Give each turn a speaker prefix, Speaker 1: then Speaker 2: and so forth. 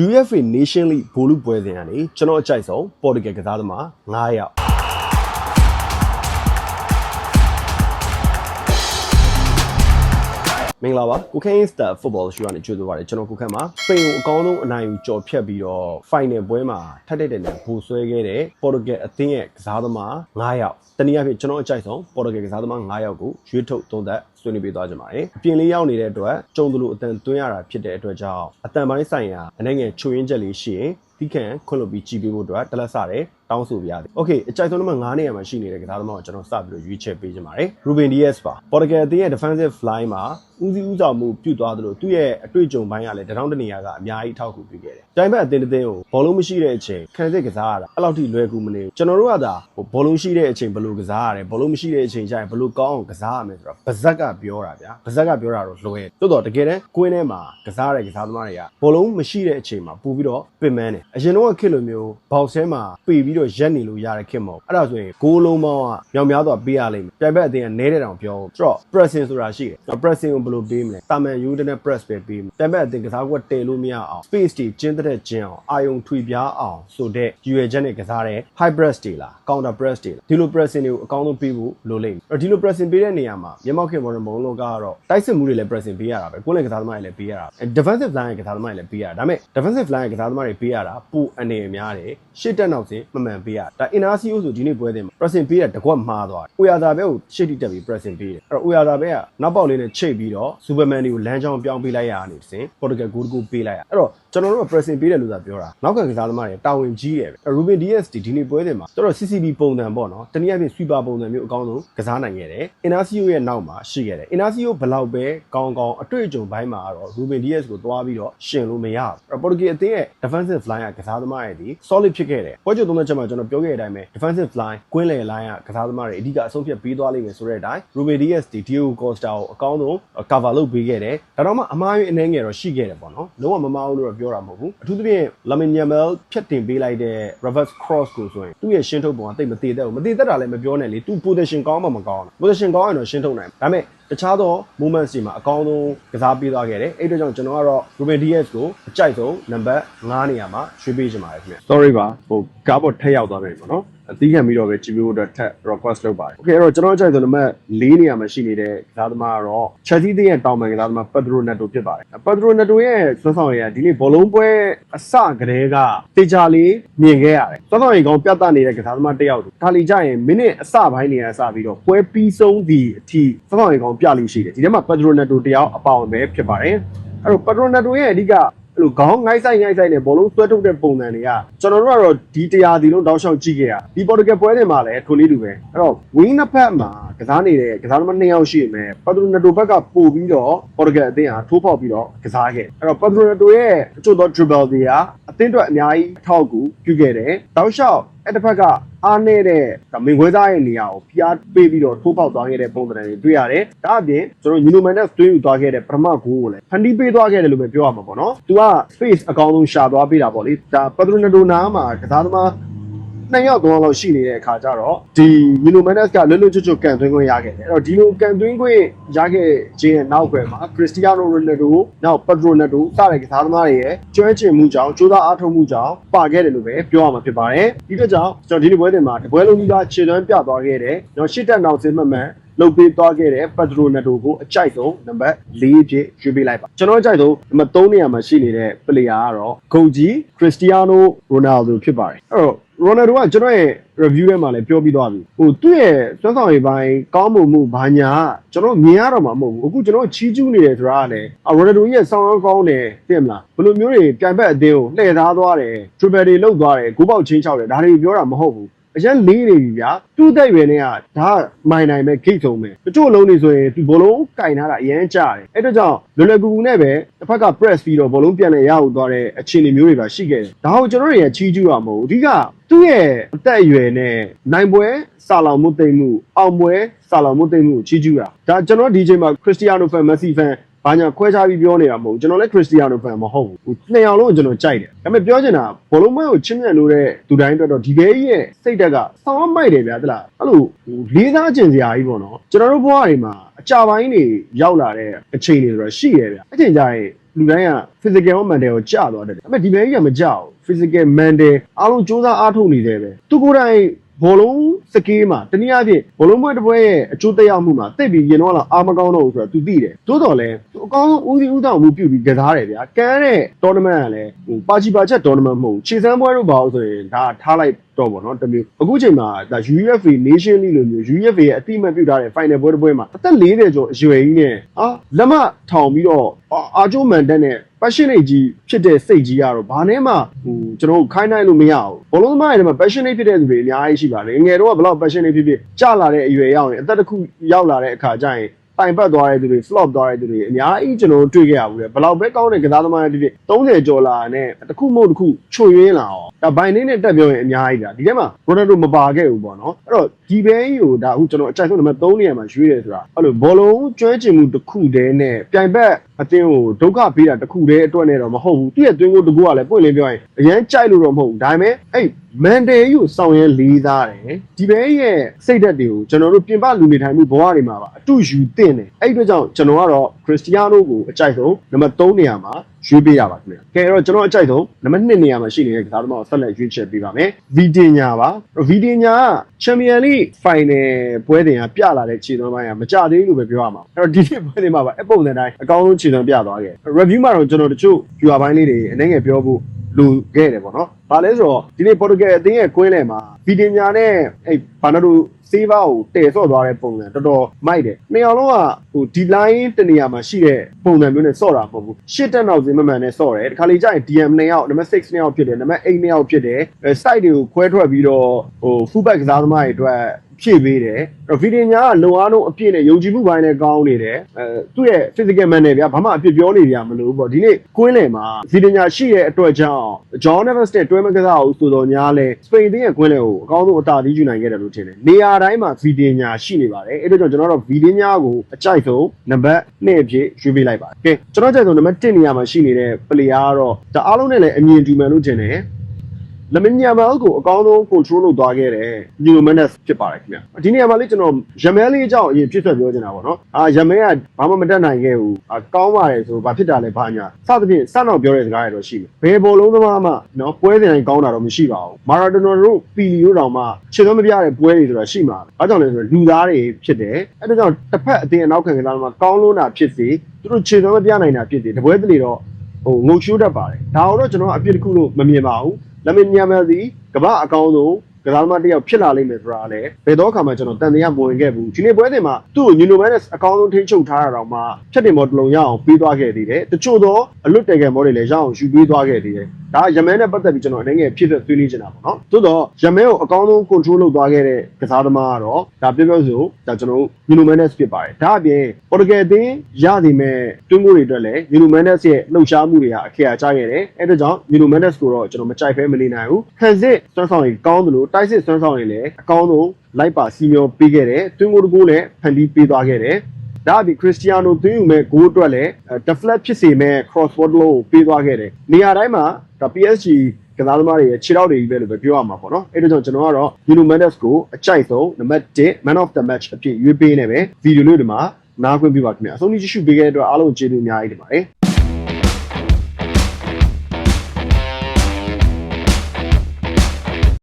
Speaker 1: UFA Nation League ဘောလုံးပွဲစဉ်ကနေကျွန်တော်အကြိုက်ဆုံးပေါ်တူဂယ်ကစားသမား9ယောက် မင်္ဂလာပါကိုခန့် Star Football Show ကနေကြိုဆိုပါရစေကျွန်တော်ကိုခန့်ပါစပိန်ကိုအကောင်းဆုံးအနိုင်ယူကြော်ဖြတ်ပြီးတော့ Final ပွဲမှာထပ်တဲ့တဲ့နဲ့ဘူဆွဲခဲ့တဲ့ပေါ်တူဂယ်အသင်းရဲ့ကစားသမား9ယောက်တနည်းအားဖြင့်ကျွန်တော်အကြိုက်ဆုံးပေါ်တူဂယ်ကစားသမား9ယောက်ကိုရွေးထုတ်သုံးသပ်ဆွေးနွေးပေးသွားကြပါမယ်အပြင်လေးရောက်နေတဲ့အတွက်ကြုံသလိုအတန်သွင်းရတာဖြစ်တဲ့အတွက်ကြောင့်အတန်ပိုင်းဆိုင်ရာအနေငယ်ချွေရင်းချက်လေးရှိရင်ဒီခံခွင့်လွှတ်ပြီးကြည်ပေးဖို့အတွက်တလက်စတယ် တောင်းဆိုပြရတယ်။ Okay အကြိုက်ဆုံးနံပါတ်9နေရာမှာရှိနေတဲ့ကစားသမားကိုကျွန်တော်စပြီးတော့ရွေးချယ်ပေးခြင်းပါတယ်။ Ruben Dias ပါ။ Portugal အသင်းရဲ့ defensive line မှာဦးစီးဦးဆောင်မှုပြုသွားသလိုသူ့ရဲ့အတွေ့အကြုံပိုင်းကလည်းတထောင်တနေရာကအများကြီးထောက်ကူပြုခဲ့တယ်။ကြိုင်ဘက်အသင်းတစ်သင်းကိုဘောလုံးမရှိတဲ့အချိန်ခံစစ်ကစားရတာအဲ့လောက်ထိလွယ်ကူမနေဘူး။ကျွန်တော်တို့ကသာဟိုဘောလုံးရှိတဲ့အချိန်ဘယ်လိုကစားရတယ်ဘောလုံးမရှိတဲ့အချိန်ကျရင်ဘယ်လိုကောင်းအောင်ကစားရမယ်ဆိုတော့ဗဇက်ကပြောတာဗျာ။ဗဇက်ကပြောတာတော့လွယ်။တိုးတော့တကယ်တမ်းကွင်းထဲမှာကစားရတဲ့ကစားသမားတွေကဘောလုံးမရှိတဲ့အချိန်မှာပို့ပြီးတော့ပင်ပန်းတယ်။အရင်တော့ခေတ်လိုမျိုးဘောက်ဆဲမှာပေပြီးတော့ရက်နေလို့ရတဲ့ခေတ်မဟုတ်။အဲ့ဒါဆိုရင်ဂိုးလုံးပေါင်းကမြောင်များစွာပေးရလိမ့်မယ်။ကြိုင်ဘက်အသင်းကနဲတဲ့တောင်ပြောဆိုတော့ pressing ဆိုတာရှိတယ်။ pressing ကိုဘယ်လိုပေးမလဲ။တာမန်ယူတဲ့ press ပဲပေးမယ်။ကြိုင်ဘက်အသင်းကစားကွက်တည်လို့မရအောင် space တွေကျင်းတဲ့ကျင်းအောင်အာယုံထွေပြားအောင်ဆိုတဲ့ယူရချက်နဲ့ကစားတဲ့ high press တွေလား counter press တွေလားဒီလို pressing တွေကိုအကောင်းဆုံးပေးဖို့လိုလိမ့်မယ်။အဲ့ဒီလို pressing ပေးတဲ့နေရာမှာမြန်မာခေတ်မော်ဒန်ဘုံလောကကတော့တိုက်စစ်မှုတွေလည်း pressing ပေးရတာပဲကိုယ်လည်းကစားသမားတွေလည်းပေးရတာ။ defensive line ရဲ့ကစားသမားတွေလည်းပေးရတာ။ဒါပေမဲ့ defensive line ရဲ့ကစားသမားတွေပေးရတာပိုအနေများတယ်။ရှစ်တက်နောက်စင်မမှန်ပေးရတာ။ဒါ NRCO ဆိုဒီနေ့ပွဲတင်မှာ pressing ပေးရတကွက်မှားသွားတယ်။ဥယာသာဘဲကိုရှစ်တိတက်ပြီး pressing ပေးတယ်။အဲ့တော့ဥယာသာဘဲကနောက်ပေါက်လေးနဲ့ချိတ်ပြီးတော့ Superman တွေကိုလမ်းကြောင်းပြောင်းပေးလိုက်ရတာနေစင် Portugal ဂိုးတကူပေးလိုက်ရ။အဲ့တော့ကျွန်တော်တို့က pressing ပေးတယ်လို့သာပြောတာ။နောက်ကကစားသမားတွေတာဝန်ကြီးတယ်ပဲ။ Ruben Dias ဒီဒီနေ့ပွဲတင်မှာတော်တော် CCB ပုံစံပေါ့နော်။တနည်းအားဖြင့် sweeper ပုံစံမျိုးအကောင်းဆုံးကစားနိုင်ခဲ့တယ်။ NRCO ရဲ့နောက်မှာရှိခဲ့တယ်။ NRCO ဘလောက်ပဲကောင်းကောင်းအတွေ့အကြုံပိုင်းမှာတော့ Ruben Dias ကိုတွားပြီးတော့ရှင်လို့မရဘူး။အဲ့တော့ Portugal အသင်းရဲ့ defensive line ကကစားသမားတွေဒီ solid ဖြစ်ခဲ့တယ်။ပွဲချုပ်သုံးတဲ့ချက်မှာကျွန်တော်ပြောခဲ့တဲ့အတိုင်းပဲ defensive line ကွင်းလယ် line ကကစားသမားတွေအဓိကအဆုံးဖြတ်ပေးသွားလိမ့်မယ်ဆိုတဲ့အတိုင်း Ruben Dias ဒီ Diego Costa ကိုအကောင်းဆုံး cover လုပ်ပေးခဲ့တယ်။ဒါတော့မှအမားရင်းအနေငယ်တော့ရှိခဲ့တယ်ပေါ့နော်။လုံးဝမမားဘူးလို့တော့ပြောတာမဟုတ်ဘူး။အထူးသဖြင့် Lamine Yamal ဖြတ်တင်ပေးလိုက်တဲ့ reverse cross ကိုဆိုရင်သူ့ရဲ့ရှင်းထုတ်ပုံကတိတ်မသေးတတ်ဘူး။မသေးတတ်တာလည်းမပြောနဲ့လေ။ तू position ကောင်းမှမကောင်းဘူး။ position ကောင်းရင်တော့ရှင်းထုတ်နိုင်တယ်။ဒါပေမဲ့ တခြားသော moments တွေမှာအကောင်းဆုံးကစားပေးသွားခဲ့တယ်အဲ့အတွက်ကြောင့်ကျွန်တော်ကတော့ Ruben Dias ကိုအကြိုက်ဆုံးနံပါတ်9နေရာမှာရွှေ့ပေးချင်ပါတယ်ခင်ဗျ sorry ပါဟိုကားပေါ်ထက်ရောက်သွားပြီပေါ့နော် အသီးခံပြီးတော့ပဲကြည့်ပြီးတော့ထက် request လုပ်ပါတယ် okay အဲ့တော့ကျွန်တော်အကြိုက်ဆုံးနံပါတ်4နေရာမှာရှိနေတဲ့ကစားသမားကတော့ Chelsea တင်းရဲ့တောင်ပန်ကစားသမား Pedro Neto ဖြစ်ပါတယ် Pedro Neto ရဲ့စွမ်းဆောင်ရည်ကဒီနေ့ဘောလုံးပွဲအစကတည်းကတေချာလေးမြင်ခဲ့ရတယ်စွမ်းဆောင်ရည်ကောင်းပြတ်သားနေတဲ့ကစားသမားတစ်ယောက်တူဒါလီကြရင်မိနစ်အစပိုင်းနေရာစပြီးတော့ပွဲပြီးဆုံးသည့်အထိစွမ်းဆောင်ရည်ကောင်းပြလိရှိတယ်ဒီထဲမှာ Pedro Neto တယောက်အပေါင်းပဲဖြစ်ပါတယ်အဲ့တော့ Pedro Neto ရဲ့အဓိက အဲ့လိုခေါင်းငိုက်ဆိုင်ငိုက်ဆိုင်နဲ့ဘောလုံးဆွဲထုတ်တဲ့ပုံစံတွေကကျွန်တော်တို့ကတော့ဒီတရားဒီလုံးတောက်လျှောက်ကြည့်ခဲ့ရဒီပေါ်တူဂယ်ပွဲတွေမှာလည်းထိုနည်းတူပဲအဲ့တော့ wing နှစ်ဖက်မှာကစားနေတဲ့ကစားသမားနှစ်ယောက်ရှိရမယ်ပက်ဒရိုနယ်တိုဘက်ကပို့ပြီးတော့ပေါ်တူဂယ်အသင်းဟာထိုးပေါက်ပြီးတော့ကစားခဲ့အဲ့တော့ပက်ဒရိုနယ်တိုရဲ့အချို့သော dribble တွေကအသင်းအတွက်အများကြီးအထောက်အကူပြုခဲ့တယ်တောက်လျှောက် အဲ့တစ်ဖက်ကအားနေတဲ့ဒါမင်ခွဲသားရဲ့နေရာကိုပြားပေးပြီးတော့ထိုးပေါက်သွားခဲ့တဲ့ပုံစံတွေတွေ့ရတယ်။ဒါအပြင်ကျွန်တော်ညီနိုမန်နဲ့သွေးယူသွားခဲ့တဲ့ပထမဂိုးကိုလည်းဖန်တီးပေးသွားခဲ့တယ်လို့ပဲပြောရမှာပေါ့နော်။ तू က space အကောင်းဆုံးရှာသွားပေးတာပေါ့လေ။ဒါပက်ဒရိုနယ်တိုနားမှာကစားသမား နှစ်ယောက်သုံးယောက်လောက်ရှိနေတဲ့အခါကျတော့ဒီမီလိုမန်နက်စ်ကလွတ်လွတ်ကျွတ်ကျွတ်ကန်သွင်းခွင့်ရခဲ့တယ်အဲ့တော့ဒီလိုကန်သွင်းခွင့်ရခဲ့ခြင်းရဲ့နောက်ွယ်မှာခရစ္စတီယာနိုရိုနယ်ဒိုနောက်ပက်ဒရိုနယ်ဒိုစတဲ့ကစားသမားတွေရဲ့ကျွမ်းကျင်မှုကြောင့်ကြိုးစားအားထုတ်မှုကြောင့်ပါခဲ့တယ်လို့ပဲပြောရမှာဖြစ်ပါတယ်ဒီအတွက်ကြောင့်ကျွန်တော်ဒီနေ့ပွဲတင်မှာတပွဲလုံးကြီးကခြေသွမ်းပြသွားခဲ့တယ်ကျွန်တော်ရှစ်တက်နောက်စင်းမှတ်မှန်လုတ်ပေးသွားခဲ့တဲ့ပက်ဒရိုနယ်ဒိုကိုအကြိုက်ဆုံးနံပါတ်၄ဖြစ်ရွေးပေးလိုက်ပါကျွန်တော်အကြိုက်ဆုံးနံပါတ်3နေရာမှာရှိနေတဲ့ပလေယာကတော့ဂုံကြီးခရစ္စတီယာနိုရိုနယ်ဒိုဖြစ်ပါတယ်အဲ့တော့ရိုနယ်ဒိုကကျွန်တော်ရဲ့ review ထဲမှာလည်းပြောပြီးသွားပြီဟိုသူ့ရဲ့စွမ်းဆောင်ရည်ပိုင်းကောင်းမှုမှုဘာညာကျွန်တော်မြင်ရတော့မှာမဟုတ်ဘူးအခုကျွန်တော်ချီးကျူးနေတယ်ဆိုတာကလည်းရိုနယ်ဒိုရဲ့ဆောင်းရောင်းကောင်းတယ်သိမလားဘယ်လိုမျိုးတွေပြန်ဘက်အသင်းကိုလှည့်သားသွားတယ် triple တွေလောက်သွားတယ်ဂိုးပေါက်ချင်းချောက်တယ်ဒါတွေပြောတာမဟုတ်ဘူး အရင်လေးနေပြီဗျာသူ့သက်ရွယ်နဲ့ကဒါမိုင်နိုင်ပဲဂိတ်ဆုံးပဲတချို့လုံးနေဆိုရင်ဒီဘောလုံးကင်ထားတာအရင်ကြားတယ်အဲ့တော့ကြောင့်လွယ်လွယ်ကူကူနဲ့ပဲတစ်ဖက်က press ပြီးတော့ဘောလုံးပြန်လဲရအောင်သွားတဲ့အခြေအနေမျိုးတွေပါရှိခဲ့တယ်ဒါကိုကျွန်တော်တို့ရချီးကျူးတာမဟုတ်ဘူးအဓိကသူ့ရဲ့အသက်အရွယ်နဲ့နိုင်ပွဲစာလောင်မှုသိမ့်မှုအောင်ပွဲစာလောင်မှုသိမ့်မှုကိုချီးကျူးတာဒါကျွန်တော်ဒီချိန်မှာခရစ္စတီယာနိုဖန်မက်ဆီဖန် ဘာညာခွဲခြားပြီးပြောနေတာမဟုတ်ဘူးကျွန်တော်လည်းခရစ္စတီယာနိုဖန်မဟုတ်ဘူးနှစ်ယောက်လုံးကိုကျွန်တော်ကြိုက်တယ်ဒါပေမဲ့ပြောချင်တာဘောလုံးမဲကိုချင်းမြတ်လို့တဲ့သူတိုင်းအတွက်တော့ဒီဘဲကြီးရဲ့စိတ်တက်ကဆောင်းမိုက်တယ်ဗျာတလားအဲ့လိုလေးစားကျင်စရာကြီးပေါ့နော်ကျွန်တော်တို့ဘဝတွေမှာအကြပိုင်းတွေရောက်လာတဲ့အချိန်တွေဆိုတော့ရှိရဗျာအချိန်ကြရင်လူတိုင်းက physical ရော mental ရောကြာသွားတယ်ဒါပေမဲ့ဒီဘဲကြီးကမကြောက်ဘူး physical mental အားလုံးစူးစမ်းအားထုတ်နေတယ်ပဲသူကိုယ်တိုင် ဘောလုံးစကေးမှာတနည်းအားဖြင့်ဘောလုံးပွဲတစ်ပွဲရဲ့အကျိုးသက်ရောက်မှုမှာတိတ်ပြီးရင်တော့လာအားမကောင်းတော့ဘူးဆိုတော့ तू သိတယ်သို့တော်လည်းသူအကောင်းဆုံးဦးစီးဦးဆောင်မှုပြုပြီးကစားတယ်ဗျာကန်းတဲ့ tournament ကလည်းဟိုပါချီပါချက် tournament မဟုတ်ဘူးခြေစမ်းပွဲတို့ပါလို့ဆိုရင်ဒါထားလိုက် တော့ပေါ့နော်တမျိုးအခုချိန်မှာဒါ UEFA Nation League လိုမျိုး UEFA ရဲ့အတိအမှတ်ပြုထားတဲ့ final ပွဲတစ်ပွဲမှာအသက်40ကျော်အရွယ်ကြီးနဲ့အာလက်မထောင်ပြီးတော့အာအာကျိုးမန်တက်နဲ့ passionate ကြီးဖြစ်တဲ့စိတ်ကြီးကတော့ဘာနဲ့မှဟိုကျွန်တော်တို့ခိုင်းနိုင်လို့မရဘူးဘောလုံးသမားတွေထဲမှာ passionate ဖြစ်တဲ့သူတွေအများကြီးရှိပါတယ်ငယ်တော့ကဘယ်လောက် passionate ဖြစ်ဖြစ်ကြာလာတဲ့အရွယ်ရောက်ရင်အသက်တစ်ခုရောက်လာတဲ့အခါကျရင် တိုင်ပတ်သွားတဲ့သူတွေ flop သွားတဲ့သူတွေအများကြီးကျွန်တော်တို့တွေ့ခဲ့ရဘူးလေဘယ်လောက်ပဲကောင်းတဲ့ကစားသမားတွေဖြစ်ဖြစ်30ကျော်လာနဲ့တစ်ခုမဟုတ်တစ်ခုချွတ်ရင်းလာအောင်ဒါဘိုင်နေနဲ့တက်ပြောရင်အများကြီးဒါဒီထဲမှာ Ronaldo မပါခဲ့ဘူးပေါ့နော်အဲ့တော့ဒီဘဲကြီးကိုဒါအခုကျွန်တော်အကြိုက်ဆုံးနံပါတ်3နေရာမှာရွေးတယ်ဆိုတာအဲ့လိုဘောလုံးကျွမ်းကျင်မှုတစ်ခုတည်းနဲ့ပြိုင်ဘက် အတင်းကိုဒုက္ခပေးတာတစ်ခုတည်းအတွက်နဲ့တော့မဟုတ်ဘူးသူ့ရဲ့သွင်းကိုတကူကလည်းပွင့်လင်းပြောရင်အရန်ကြိုက်လို့တော့မဟုတ်ဘူးဒါပေမဲ့အဲ့မန်တယ်ကြီးကိုစောင့်ရဲလေးစားတယ်ဒီဘဲရဲ့စိတ်ဓာတ်တွေကိုကျွန်တော်တို့ပြင်ပလူနေထိုင်မှုဘဝတွေမှာပါအတူယူတင်တယ်အဲ့ဒီအတွက်ကြောင့်ကျွန်တော်ကတော့ခရစ္စတီယာနိုကိုအကြိုက်ဆုံးနံပါတ်3နေရာမှာ ရွေးပေးရပါခင်ဗျ။ကဲအဲ့တော့ကျွန်တော်အကြိုက်ဆုံးနံပါတ်2နေရာမှာရှိနေတဲ့ကစားသမားကိုဆက်လက်ရွေးချယ်ပေးပါမယ်။ဗီတင်ညာပါ။ဗီတင်ညာကချန်ပီယံလိဖိုင်နယ်ပွဲတင်ကပြလာတဲ့ခြေသွမ်းပိုင်းကမကြသေးဘူးလို့ပဲပြောရမှာ။အဲ့တော့ဒီနေ့ပွဲတင်မှာပါအပုံစံတိုင်းအကောင်းဆုံးခြေသွမ်းပြသွားခဲ့။ review မှာတော့ကျွန်တော်တချို့ viewer ပိုင်းလေးတွေအနေငယ်ပြောဖို့လူခဲ့တယ်ပေါ့နော်။ဘာလဲဆိုတော့ဒီနေ့ပေါ်တူဂယ်အသင်းရဲ့ကွင်းလယ်မှာဗီတင်ညာနဲ့အဲ့ဘာနာဒို စေးဘာကိုတည်ဆော့သွားတဲ့ပုံစံတော်တော်မိုက်တယ်။နှစ်ယောက်လုံးကဟိုဒီ line တနေရာမှာရှိတဲ့ပုံစံမျိုးနဲ့ဆော့တာမဟုတ်ဘူး။ရှစ်တက်နောက်စင်မမှန်နဲ့ဆော့တယ်။ဒီခါလေးကျရင် DM နှစ်ယောက်နံပါတ်6နှစ်ယောက်ဖြစ်တယ်နံပါတ်8နှစ်ယောက်ဖြစ်တယ်။အဲ site တွေကိုခွဲထွက်ပြီးတော့ဟို fullback ကစားသမားတွေအတွက် ဖြည့်ပေးတယ်။အဲ့တော့ဗီဒီညာကလုံအားလုံးအပြည့်နဲ့ယုံကြည်မှုပိုင်းနဲ့ကောင်းနေတယ်။အဲသူ့ရဲ့ physical man နဲ့ဗျာဘာမှအပြစ်ပြောနေကြမလို့ပေါ့ဒီနေ့ကွင်းလယ်မှာဗီဒီညာရှိတဲ့အတွက်ကြောင့် John Evans နဲ့တွဲမကစားဘူးဆိုတော့ညာလဲစပိန်တင်းရဲ့ကွင်းလယ်ကိုအကောင်းဆုံးအတားသီးယူနိုင်ခဲ့တယ်လို့ထင်တယ်။နေရာတိုင်းမှာဗီဒီညာရှိနေပါတယ်။အဲ့တော့ကျွန်တော်တို့ဗီဒီညာကိုအကြိုက်ဆုံးနံပါတ်2အဖြစ်ရွေးပေးလိုက်ပါတယ်။ကဲကျွန်တော်ကြိုက်ဆုံးနံပါတ်1နေရာမှာရှိနေတဲ့ player ကတော့ဒါအားလုံးနဲ့လည်းအမြင်တူမှန်လို့ထင်တယ်။ လမညာမယ်ကိုအကောင်းဆုံး control လုပ်သွားခဲ့တယ် Nuno Mendes ဖြစ်ပါတယ်ခင်ဗျဒီနေရာမှာလေးကျွန်တော်ရမဲလေးအကြောင်းအရင်ပြည့်စွက်ပြောချင်တာပေါ့နော်အာရမဲကဘာမှမတတ်နိုင်ခဲ့ဘူးအာကောင်းပါတယ်ဆိုဘာဖြစ်တာလဲဘာညာစသဖြင့်စတော့ပြောတဲ့စကားတွေတော့ရှိတယ်ဘယ်ဘောလုံးသမားမှနော်ပွဲစဉ်တိုင်းကောင်းတာတော့မရှိပါဘူးမာရာဒိုနာတို့ပီလီတို့တောင်မှခြေသွမ်းမပြတဲ့ပွဲတွေဆိုတာရှိမှာဘာကြောင့်လဲဆိုတော့လူသားတွေဖြစ်တယ်အဲဒါကြောင့်တစ်ဖက်အတင်းအနောက်ခံကစားသမားကောင်းလို့တာဖြစ်စေသူတို့ခြေသွမ်းမပြနိုင်တာဖြစ်စေတပွဲတလေတော့ဟိုငုတ်ချိုးတတ်ပါတယ်ဒါတော့ကျွန်တော်အပြစ်တစ်ခုလို့မမြင်ပါဘူး လက်မညံမယ်စီကမ္ဘာအကောင်းဆုံးကစားသမားတစ်ယောက်ဖြစ်လာလိမ့်မယ်ဆိုတာလည်းဘယ်တော့အခါမှကျွန်တော်တန်တရားမဝင်ခဲ့ဘူးဒီနေ့ပွဲတင်မှာသူ့ကို Nuno Mendes အကောင်းဆုံးထိန်းချုပ်ထားတာတော့မှဖြတ်တင်မော်တစ်လုံးရအောင်ပေးသွားခဲ့သေးတယ်တချို့သောအလွတ်တကယ်မော်တွေလည်းရအောင်ယူပေးသွားခဲ့သေးတယ် ဒါရမဲနဲ့ပတ်သက်ပြီးကျွန်တော်အနေငယ်ဖြစ်တဲ့ဆွေးနွေးချင်တာပေါ့နော်သို့တော့ရမဲကိုအကောင်းဆုံး control လုပ်သွားခဲ့တဲ့ကစားသမားကတော့ဒါပြောပြောဆိုဒါကျွန်တော် Nuno Mendes ဖြစ်ပါတယ်ဒါအပြင် Portugal အသင်းရသည်မဲ့တွင်းကိုတွေအတွက်လည်း Nuno Mendes ရဲ့လှုပ်ရှားမှုတွေကအခရာကျခဲ့တယ်အဲဒါကြောင့် Nuno Mendes ကိုတော့ကျွန်တော်မကြိုက်ဖဲမနေနိုင်ဘူးခံစစ်စွမ်းဆောင်ရင်ကောင်းတယ်လို့တိုက်စစ်စွမ်းဆောင်ရင်လည်းအကောင်းဆုံးလိုက်ပါစီမျောပေးခဲ့တယ်တွင်းကိုတကိုးလည်းဖန်တီးပေးသွားခဲ့တယ် ဒါအပြင်ခရစ္စတီယာနိုသွင်းယူမဲ့ဂိုးအတွက်လည်း deflect ဖြစ်စေမဲ့ crossword လို့ပေးသွားခဲ့တယ်နေရာတိုင်းမှာဒါ PSG ကစားသမားတွေရဲ့ခြေထောက်တွေကြီးပဲလို့ပဲပြောရမှာပေါ့နော်အဲ့ဒါကြောင့်ကျွန်တော်ကတော့ Nuno Mendes ကိုအကြိုက်ဆုံးနံပါတ်1 man of the match အဖြစ်ရွေးပေးနေပဲဗီဒီယိုလေးဒီမှာနားခွင့်ပြုပါခင်ဗျာအဆုံးထိကြည့်ရှုပေးခဲ့တဲ့အတွက်အားလုံးကျေးဇူးအများကြီးတင်ပါတယ်